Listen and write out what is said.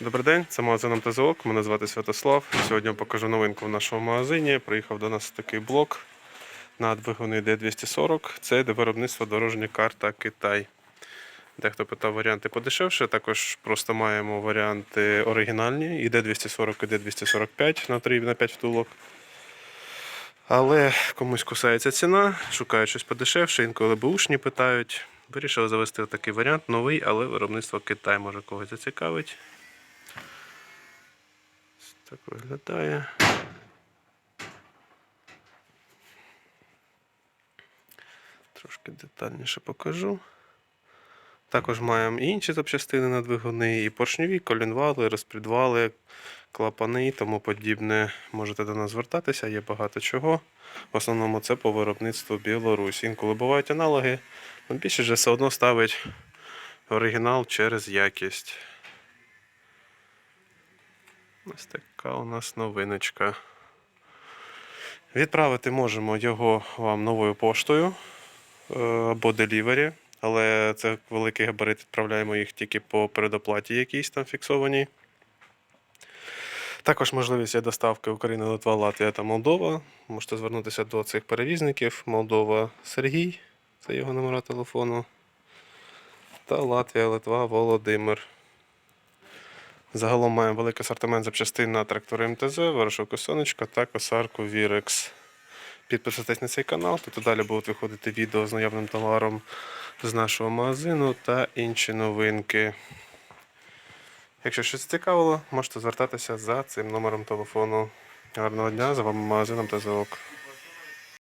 Добрий день, це магазин МТЗОК. Мене звати Святослав. Сьогодні я покажу новинку в нашому магазині. Приїхав до нас такий блок на двигуни D240. Це йде виробництво дорожня карта Китай. Дехто питав варіанти подешевше. Також просто маємо варіанти оригінальні. І D240, і D245 на 3 на 5 втулок. Але комусь кусається ціна, шукають щось подешевше, інколи бушні питають. Вирішили завести такий варіант, новий, але виробництво Китай може когось зацікавить. Так виглядає. Трошки детальніше покажу. Також маємо і інші запчастини на двигуни, і поршневі, колінвали, розпредвали, клапани і тому подібне. Можете до нас звертатися, є багато чого. В основному це по виробництву Білорусь. Інколи бувають аналоги, але більше все одно ставить оригінал через якість. Ось така у нас новиночка. Відправити можемо його вам новою поштою е, або делівері, але це великий габарит, відправляємо їх тільки по передоплаті якійсь там фіксованій. Також можливість є доставки Україна, Литва, Латвія та Молдова. Можете звернутися до цих перевізників. Молдова Сергій, це його номера телефону. Та Латвія, Литва, Володимир. Загалом маємо великий асортимент запчастин на трактори МТЗ, вирошок сонечка та косарку Вірекс. Підписуйтесь на цей канал, тут далі будуть виходити відео з наявним товаром з нашого магазину та інші новинки. Якщо щось цікавило, можете звертатися за цим номером телефону. Гарного дня, з вами магазин МТЗ ОК.